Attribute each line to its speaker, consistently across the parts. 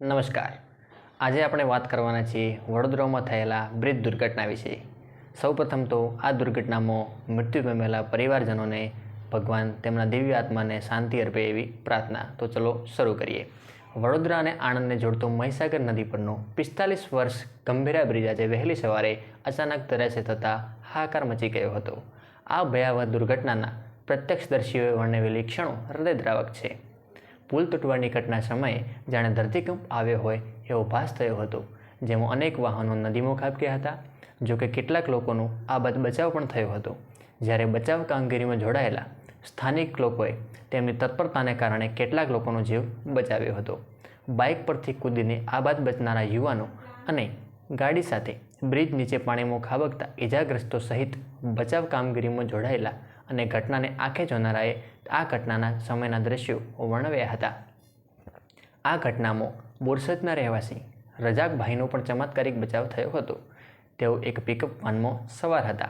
Speaker 1: નમસ્કાર. આજે આપણે વાત કરવાના છીએ વડોદરામાં થયેલા બ્રિજ દુર્ઘટના વિશે. સૌપ્રથમ તો આ દુર્ઘટનામાં મૃત્યુ પામેલા પરિવારજનોને ભગવાન તેમના દિવ્ય આત્માને શાંતિ અર્પે એવી પ્રાર્થના. તો ચલો શરૂ કરીએ. વડોદરા અને આણંદને જોડતો મહીસાગર નદી પરનો પિસ્તાલીસ વર્ષ ગંભીરા બ્રિજ આજે વહેલી સવારે અચાનક તરાશે થતાં હાહાકાર મચી ગયો હતો. આ ભયાવહ દુર્ઘટનાના પ્રત્યક્ષદર્શીઓએ વર્ણવેલી ક્ષણો હૃદયદ્રાવક છે. પુલ તૂટવાની ઘટના સમયે જાણે ધરતીકંપ આવ્યો હોય એવો ભાસ થયો હતો, જેમાં અનેક વાહનો નદીમાં ખાબક્યા હતા. જો કે કેટલાક લોકોનો આ બાદ બચાવ પણ થયો હતો. જ્યારે બચાવ કામગીરીમાં જોડાયેલા સ્થાનિક લોકોએ તેમની તત્પરતાને કારણે કેટલાક લોકોનો જીવ બચાવ્યો હતો. બાઇક પરથી કૂદીને આ બચનારા યુવાનો અને ગાડી સાથે બ્રિજ નીચે પાણીમાં ખાબકતા ઇજાગ્રસ્તો સહિત બચાવ કામગીરીમાં જોડાયેલા અને ઘટનાને આંખે જોનારાએ આ ઘટનાના સમયના દ્રશ્યો વર્ણવ્યા હતા. આ ઘટનામાં બોરસદના રહેવાસી રજાકભાઈનો પણ ચમત્કારિક બચાવ થયો હતો. તેઓ એક પિકઅપ વાનમાં સવાર હતા.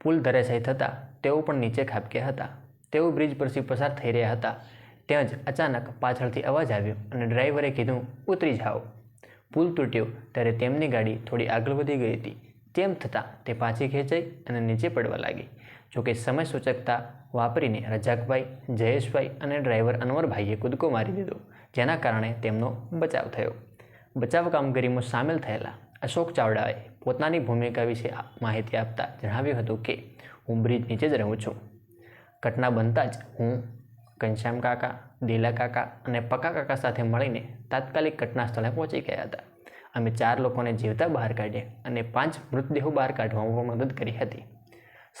Speaker 1: પુલ ધરાશાયી થતાં તેઓ પણ નીચે ખાબક્યા હતા. તેઓ બ્રિજ પરથી પસાર થઈ રહ્યા હતા. ત્યાં જ અચાનક પાછળથી અવાજ આવ્યો અને ડ્રાઈવરે કીધું, ઉતરી જાઓ. પુલ તૂટ્યો ત્યારે તેમની ગાડી થોડી આગળ વધી ગઈ હતી. તેમ થતાં તે પાછી ખેંચાઈ અને નીચે પડવા લાગી. જોકે સમય સૂચકતા વાપરીને રજાકભાઈ, જયેશભાઈ અને ડ્રાઈવર અનવરભાઈએ કૂદકો મારી દીધો, જેના કારણે તેમનો બચાવ થયો. બચાવ કામગીરીમાં સામેલ થયેલા અશોક ચાવડાએ પોતાની ભૂમિકા વિશે માહિતી આપતા જણાવ્યું હતું કે, હું બ્રિજ નીચે જ રહું છું. ઘટના બનતા જ હું ઘનશ્યામ કાકા દીલા કાકા અને પકા કાકા સાથે મળીને તાત્કાલિક ઘટના સ્થળે પહોંચી ગયા હતા. અમે ચાર લોકોને જીવતા બહાર કાઢ્યા અને પાંચ મૃતદેહો બહાર કાઢવામાં મદદ કરી હતી.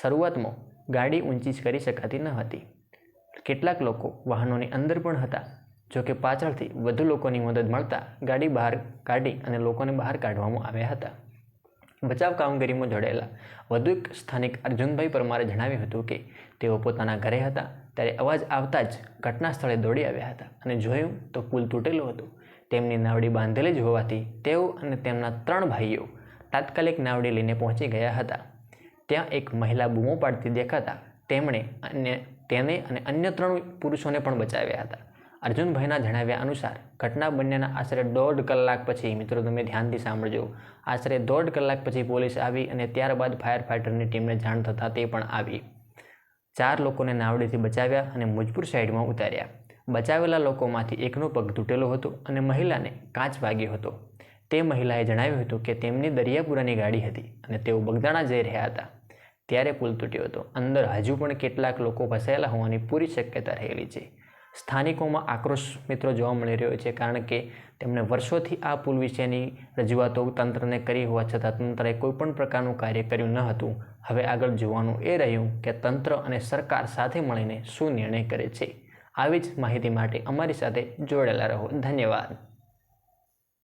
Speaker 1: શરૂઆતમાં ગાડી ઊંચી જ કરી શકાતી ન હતી. કેટલાક લોકો વાહનોની અંદર પણ હતા. જો કે પાછળથી વધુ લોકોની મદદ મળતા ગાડી બહાર કાઢી અને લોકોને બહાર કાઢવામાં આવ્યા હતા. બચાવ કામગીરીમાં જોડાયેલા વધુ એક સ્થાનિક અર્જુનભાઈ પરમારે જણાવ્યું હતું કે તેઓ પોતાના ઘરે હતા, ત્યારે અવાજ આવતા જ ઘટના સ્થળે દોડી આવ્યા હતા અને જોયું તો પુલ તૂટેલો હતો. તેમની નાવડી બાંધેલી જ હોવાથી તેઓ અને તેમના ત્રણ ભાઈઓ તાત્કાલિક નાવડી લઈને પહોંચી ગયા હતા. ત્યાં એક મહિલા બૂમો પાડતી દેખાતા તેમણે અન્ય, તેને અને અન્ય ત્રણ પુરુષોને પણ બચાવ્યા હતા. અર્જુનભાઈના જણાવ્યા અનુસાર, ઘટના બંનેના આશરે દોઢ કલાક પછી, મિત્રો તમે ધ્યાનથી સાંભળજો, આશરે દોઢ કલાક પછી પોલીસ આવી અને ત્યારબાદ ફાયર ફાઇટરની ટીમને જાણ થતાં તે પણ આવી. ચાર લોકોને નાવડીથી બચાવ્યા અને મુજપુર સાઈડમાં ઉતાર્યા. બચાવેલા લોકોમાંથી એકનો પગ તૂટેલો હતો અને મહિલાને કાચ વાગ્યો હતો. તે મહિલાએ જણાવ્યું હતું કે તેમની દરિયાપુરાની ગાડી હતી અને તેઓ બગદાણા જઈ રહ્યા હતા. ત્યારે પુલ તૂટ્યો હતો. અંદર હજુ પણ કેટલાક લોકો ફસાયેલા હોવાની પૂરી શક્યતા રહેલી છે. સ્થાનિકોમાં આક્રોશ મિત્રો જોવા મળી રહ્યો છે કારણ કે તેમણે વર્ષોથી આ પુલ વિશેની રજૂઆતો તંત્રને કરી હોવા છતાં તંત્રએ કોઈપણ પ્રકારનું કાર્ય કર્યું ન હતું. હવે આગળ જોવાનું એ રહ્યું કે તંત્ર અને સરકાર સાથે મળીને શું નિર્ણય કરે છે. આવી જ માહિતી માટે અમારી સાથે જોડાયેલા રહો. ધન્યવાદ.